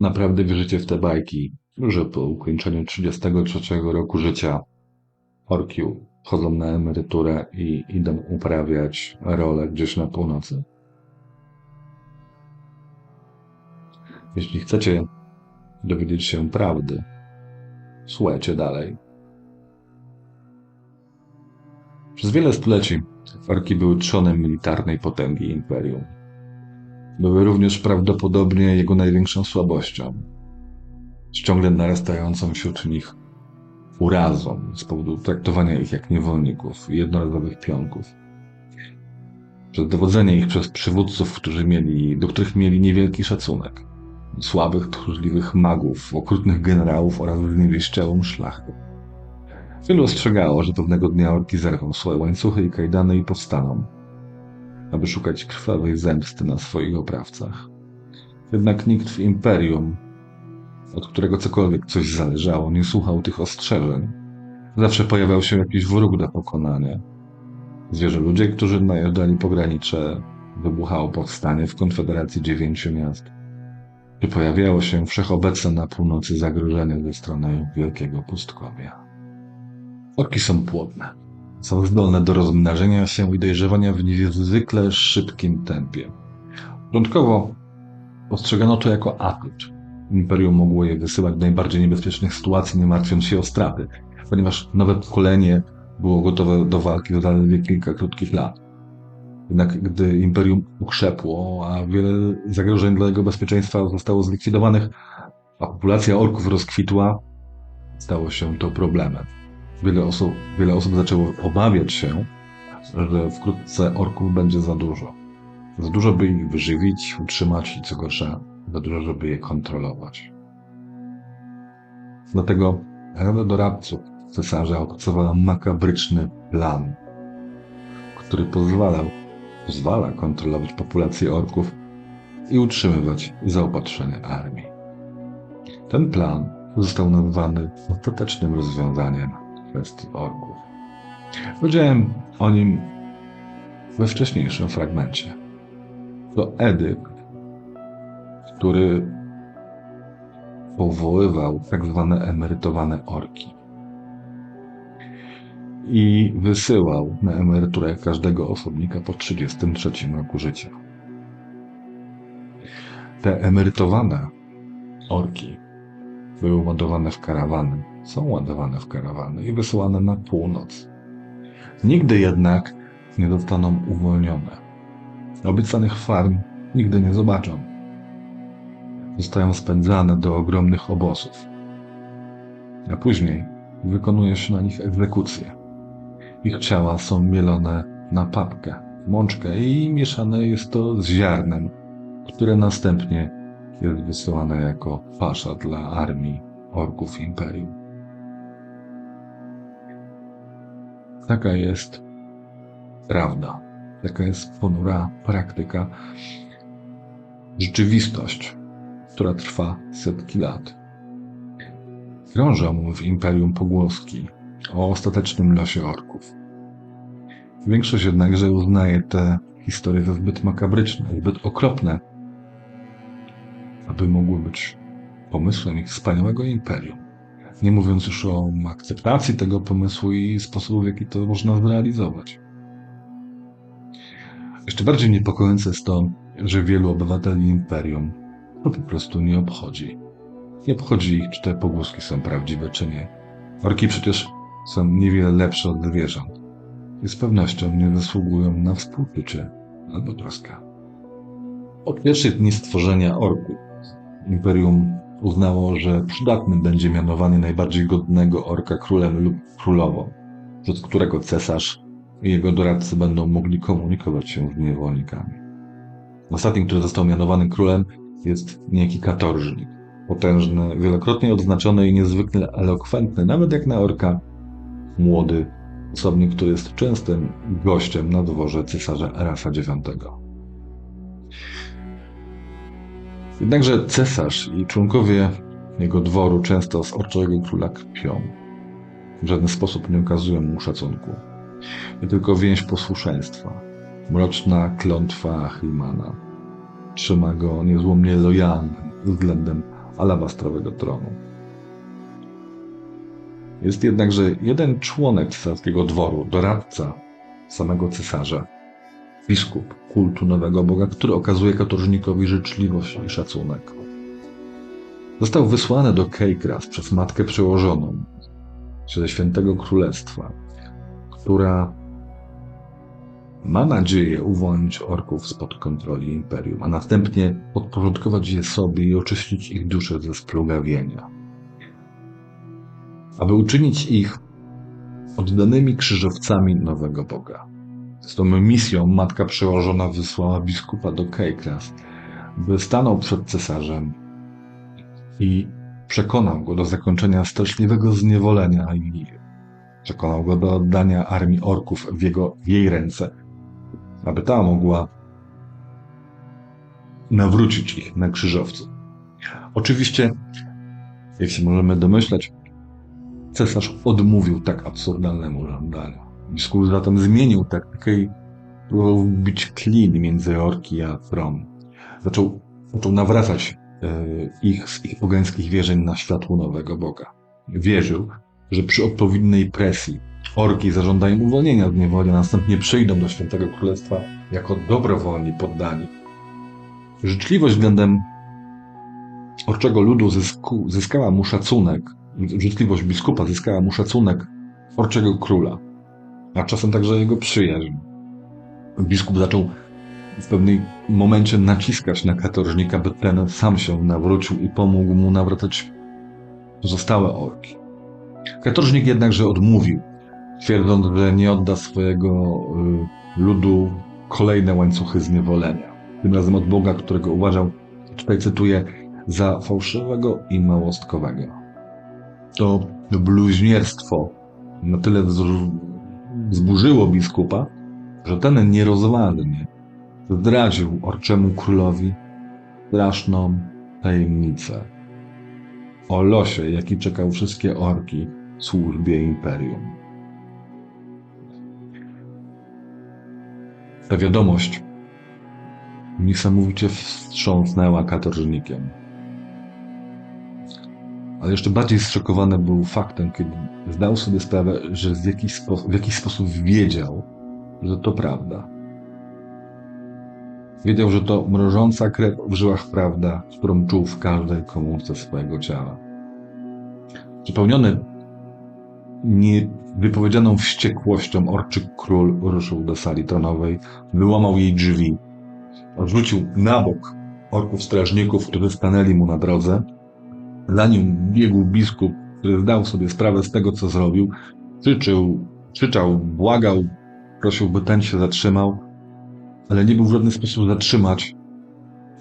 naprawdę wierzycie w te bajki, że po ukończeniu 33 roku życia orki chodzą na emeryturę i idą uprawiać rolę gdzieś na północy? Jeśli chcecie dowiedzieć się prawdy, słuchajcie dalej. Przez wiele stuleci orki były trzonem militarnej potęgi imperium. Były również prawdopodobnie jego największą słabością, z ciągle narastającą wśród nich urazą z powodu traktowania ich jak niewolników i jednorazowych pionków. Przez dowodzenie ich przez przywódców, którzy mieli, do których mieli niewielki szacunek. Słabych, tchórzliwych magów, okrutnych generałów oraz zniewieściałą szlachtę. Wielu ostrzegało, że pewnego dnia orki zerwą swoje łańcuchy i kajdany i powstaną, aby szukać krwawej zemsty na swoich oprawcach. Jednak nikt w imperium, od którego cokolwiek coś zależało, nie słuchał tych ostrzeżeń. Zawsze pojawiał się jakiś wróg do pokonania. Zwierzę ludzie, którzy najeżdżali pogranicze, wybuchało powstanie w konfederacji dziewięciu miast. I pojawiało się wszechobecne na północy zagrożenie ze strony wielkiego pustkowia. Orki są płodne. Są zdolne do rozmnażenia się i dojrzewania w niezwykle szybkim tempie. Początkowo postrzegano to jako atut. Imperium mogło je wysyłać do najbardziej niebezpiecznych sytuacji, nie martwiąc się o straty, ponieważ nowe pokolenie było gotowe do walki za zaledwie kilka krótkich lat. Jednak gdy Imperium ukrzepło, a wiele zagrożeń dla jego bezpieczeństwa zostało zlikwidowanych, a populacja orków rozkwitła, stało się to problemem. Wiele osób, wiele osób zaczęło obawiać się, że wkrótce orków będzie za dużo. Za dużo, by ich wyżywić, utrzymać i co gorsza, za dużo, żeby je kontrolować. Dlatego Rada Doradców cesarza opracowała makabryczny plan, który pozwalał, pozwala kontrolować populację orków i utrzymywać zaopatrzenie armii. Ten plan został nazwany ostatecznym rozwiązaniem kwestii orków. Powiedziałem o nim we wcześniejszym fragmencie. To edykt, który powoływał tak zwane emerytowane orki i wysyłał na emeryturę każdego osobnika po 33 roku życia. Te emerytowane orki były ładowane w karawany, są ładowane w karawany i wysyłane na północ. Nigdy jednak nie zostaną uwolnione. Obiecanych farm nigdy nie zobaczą. Zostają spędzane do ogromnych obozów, a później wykonuje się na nich egzekucje. Ich ciała są mielone na papkę, mączkę i mieszane jest to z ziarnem, które następnie jest wysyłane jako pasza dla armii orków imperium. Taka jest prawda. Taka jest ponura praktyka. Rzeczywistość, która trwa setki lat. Krążą w imperium pogłoski o ostatecznym losie orków. Większość jednakże uznaje te historie za zbyt makabryczne, zbyt okropne, aby mogły być pomysłem ich wspaniałego imperium. Nie mówiąc już o akceptacji tego pomysłu i sposobu, w jaki to można zrealizować. Jeszcze bardziej niepokojące jest to, że wielu obywateli imperium to po prostu nie obchodzi. Nie obchodzi ich, czy te pogłoski są prawdziwe, czy nie. Orki przecież są niewiele lepsze od zwierząt i z pewnością nie zasługują na współczucie albo troskę. Od pierwszych dni stworzenia orków Imperium uznało, że przydatnym będzie mianowanie najbardziej godnego orka królem lub królową, przez którego cesarz i jego doradcy będą mogli komunikować się z niewolnikami. Ostatnim, który został mianowany królem, jest niejaki katorżnik. Potężny, wielokrotnie odznaczony i niezwykle elokwentny, nawet jak na orka, młody osobnik, który jest częstym gościem na dworze cesarza Erafa IX. Jednakże cesarz i członkowie jego dworu często z orczego króla kpią. W żaden sposób nie okazują mu szacunku. Nie tylko więź posłuszeństwa, mroczna klątwa Ahrimana trzyma go niezłomnie lojalnym względem alabastrowego tronu. Jest jednakże jeden członek cesarskiego dworu, doradca samego cesarza, biskup kultu nowego Boga, który okazuje katorżnikowi życzliwość i szacunek. Został wysłany do Kejkras przez matkę przełożoną ze Świętego Królestwa, która ma nadzieję uwolnić orków spod kontroli imperium, a następnie podporządkować je sobie i oczyścić ich dusze ze splugawienia. Aby uczynić ich oddanymi krzyżowcami nowego Boga. Z tą misją matka przełożona wysłała biskupa do Kejkras, by stanął przed cesarzem i przekonał go do zakończenia straszliwego zniewolenia i przekonał go do oddania armii orków w, jego, w jej ręce, aby ta mogła nawrócić ich na krzyżowcu. Oczywiście, jak się możemy domyślać, cesarz odmówił tak absurdalnemu żądaniu. Biskup zatem zmienił taktykę i próbował wbić klin między orki a tron. Zaczął, zaczął nawracać e, ich z ich pogańskich wierzeń na światło nowego Boga. Wierzył, że przy odpowiedniej presji orki zażądają uwolnienia od niewoli, a następnie przyjdą do Świętego Królestwa jako dobrowolni poddani. Życzliwość względem orczego ludu zysku, zyskała mu szacunek, życzliwość biskupa zyskała mu szacunek orczego króla, a czasem także jego przyjaźń. Biskup zaczął w pewnym momencie naciskać na katorżnika, by ten sam się nawrócił i pomógł mu nawracać pozostałe orki. Katorżnik jednakże odmówił, twierdząc, że nie odda swojego y, ludu kolejne łańcuchy zniewolenia. Tym razem od Boga, którego uważał, tutaj cytuję, za fałszywego i małostkowego. To bluźnierstwo na tyle zburzyło biskupa, że ten nierozważnie zdradził orczemu królowi straszną tajemnicę o losie, jaki czekał wszystkie orki w służbie imperium. Ta wiadomość niesamowicie wstrząsnęła katorżnikiem. Ale jeszcze bardziej zszokowany był faktem, kiedy zdał sobie sprawę, że w jakiś, spo, w jakiś sposób wiedział, że to prawda. Wiedział, że to mrożąca krew w żyłach prawda, którą czuł w każdej komórce swojego ciała. Przepełniony niewypowiedzianą wściekłością orczyk król ruszył do sali tronowej, wyłamał jej drzwi, odrzucił na bok orków strażników, którzy stanęli mu na drodze. Za nim biegł biskup, który zdał sobie sprawę z tego, co zrobił, krzyczył, krzyczał, błagał, prosił, by ten się zatrzymał, ale nie był w żaden sposób zatrzymać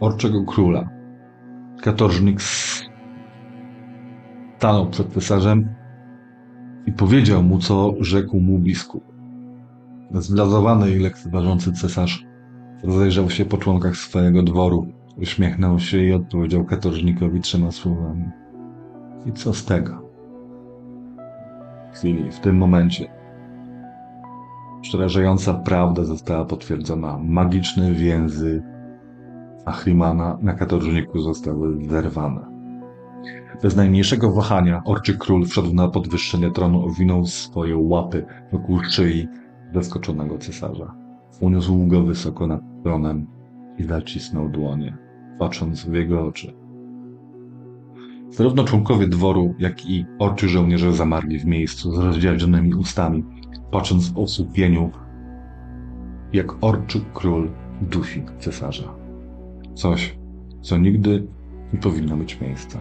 orczego króla. Katorżnik stanął przed cesarzem i powiedział mu, co rzekł mu biskup. Zblazowany i lekceważący cesarz rozejrzał się po członkach swojego dworu, uśmiechnął się i odpowiedział katorżnikowi trzema słowami. I co z tego? W chwili, w tym momencie, przerażająca prawda została potwierdzona. Magiczne więzy Ahrimana na katorżniku zostały zerwane. Bez najmniejszego wahania orczy król wszedł na podwyższenie tronu, owinął swoje łapy wokół szyi zaskoczonego cesarza. Uniósł go wysoko nad tronem i zacisnął dłonie, patrząc w jego oczy. Zarówno członkowie dworu, jak i orczy żołnierze zamarli w miejscu z rozdzielonymi ustami, patrząc w osłupieniu, jak orczy król dusi cesarza. Coś, co nigdy nie powinno mieć miejsca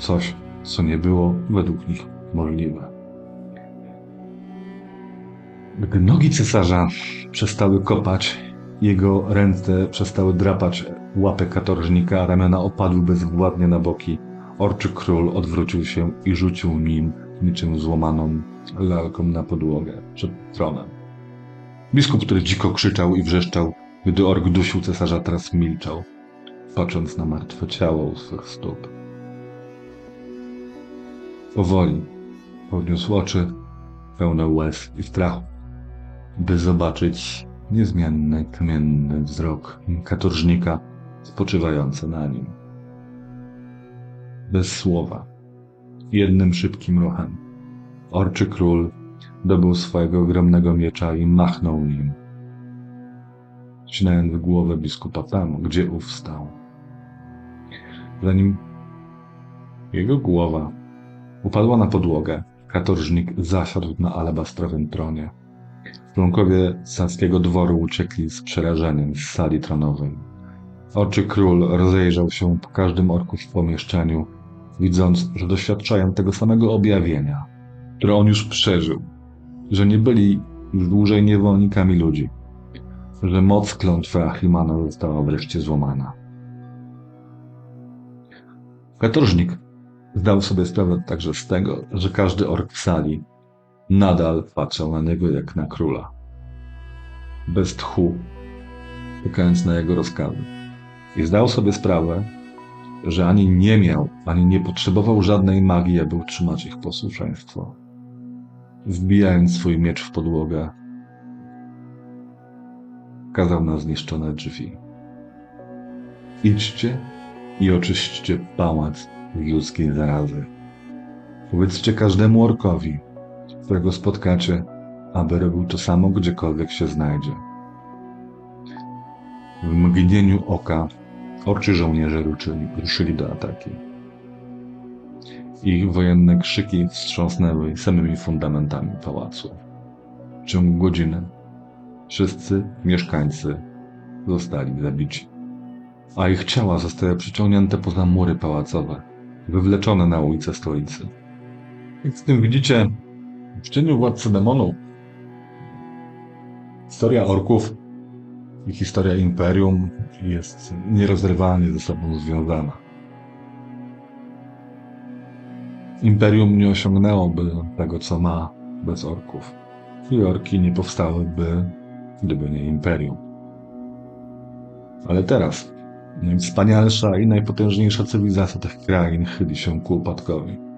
coś, co nie było według nich możliwe. Gdy nogi cesarza przestały kopać, jego ręce przestały drapać łapę katorżnika, ramiona opadły bezwładnie na boki, orczy król odwrócił się i rzucił nim niczym złamaną lalką na podłogę przed tronem. Biskup, który dziko krzyczał i wrzeszczał, gdy ork dusił cesarza, teraz milczał, patrząc na martwe ciało u swych stóp. Powoli podniósł oczy, pełne łez i strachu, by zobaczyć niezmienny, kamienny wzrok katorżnika spoczywający na nim. bez słowa. Jednym szybkim ruchem. Orczy król dobył swojego ogromnego miecza i machnął nim, ścinając głowę biskupa tam, gdzie ów stał. Zanim jego głowa upadła na podłogę, katorżnik zasiadł na alabastrowym tronie. Członkowie saskiego dworu uciekli z przerażeniem z sali tronowej. Oczy król rozejrzał się po każdym orku w pomieszczeniu, widząc, że doświadczają tego samego objawienia, które on już przeżył, że nie byli już dłużej niewolnikami ludzi, że moc klątwy Achimana została wreszcie złamana. Katorżnik zdał sobie sprawę także z tego, że każdy ork w sali nadal patrzał na niego jak na króla. Bez tchu, czekając na jego rozkazy. I zdał sobie sprawę, że ani nie miał, ani nie potrzebował żadnej magii, aby utrzymać ich posłuszeństwo. Wbijając swój miecz w podłogę, kazał na zniszczone drzwi. Idźcie i oczyśćcie pałac ludzkiej zarazy. Powiedzcie każdemu orkowi, którego spotkacie, aby robił to samo gdziekolwiek się znajdzie. W mgnieniu oka oczy żołnierze ruszyli, ruszyli do ataki. Ich wojenne krzyki wstrząsnęły samymi fundamentami pałacu. W ciągu godziny wszyscy mieszkańcy zostali zabici, a ich ciała zostały przyciągnięte poza mury pałacowe, wywleczone na ulice stolicy. Jak z tym widzicie, w cieniu władcy demonu historia orków i historia imperium jest nierozerwalnie ze sobą związana. Imperium nie osiągnęłoby tego, co ma bez orków. I orki nie powstałyby, gdyby nie imperium. Ale teraz najwspanialsza i najpotężniejsza cywilizacja tych krain chyli się ku upadkowi.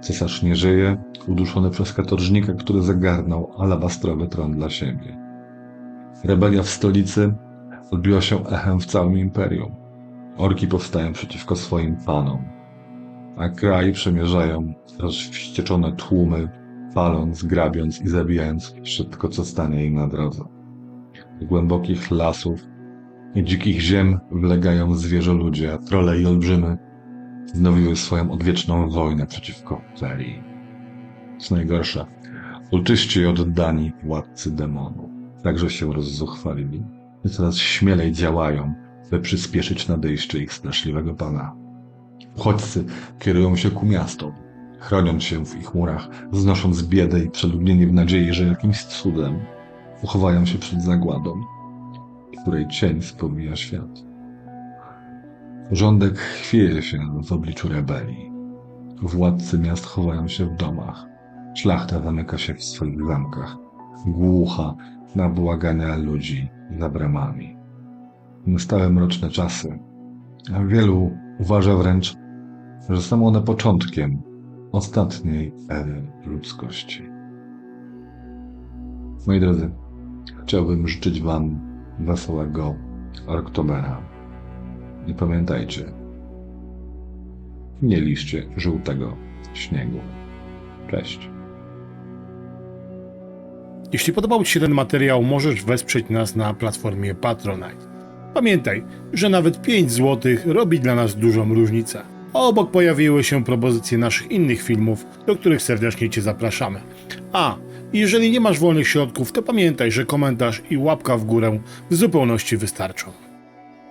Cesarz nie żyje, uduszony przez katorżnika, który zagarnął alabastrowy tron dla siebie. Rebelia w stolicy odbiła się echem w całym imperium. Orki powstają przeciwko swoim panom, a kraj przemierzają rozwścieczone tłumy, paląc, grabiąc i zabijając wszystko, co stanie im na drodze. Z głębokich lasów i dzikich ziem wlegają zwierzoludzie, a trole i olbrzymy wznowiły swoją odwieczną wojnę przeciwko Ferii. Co najgorsze, ulczyści i oddani władcy demonu także się rozzuchwalili i coraz śmielej działają, by przyspieszyć nadejście ich straszliwego pana. Uchodźcy kierują się ku miastom, chroniąc się w ich murach, znosząc biedę i przeludnienie w nadziei, że jakimś cudem uchowają się przed zagładą, której cień spowija świat. Porządek chwieje się w obliczu rebelii. Władcy miast chowają się w domach. Szlachta zamyka się w swoich zamkach. Głucha na błagania ludzi za bramami. Nastały mroczne czasy, a wielu uważa wręcz, że są one początkiem ostatniej ery ludzkości. Moi drodzy, chciałbym życzyć Wam wesołego Oktobera. I pamiętajcie, nie liście żółtego śniegu. Cześć. Jeśli podobał Ci się ten materiał, możesz wesprzeć nas na platformie Patronite. Pamiętaj, że nawet 5 zł robi dla nas dużą różnicę. A obok pojawiły się propozycje naszych innych filmów, do których serdecznie Cię zapraszamy. A, jeżeli nie masz wolnych środków, to pamiętaj, że komentarz i łapka w górę w zupełności wystarczą.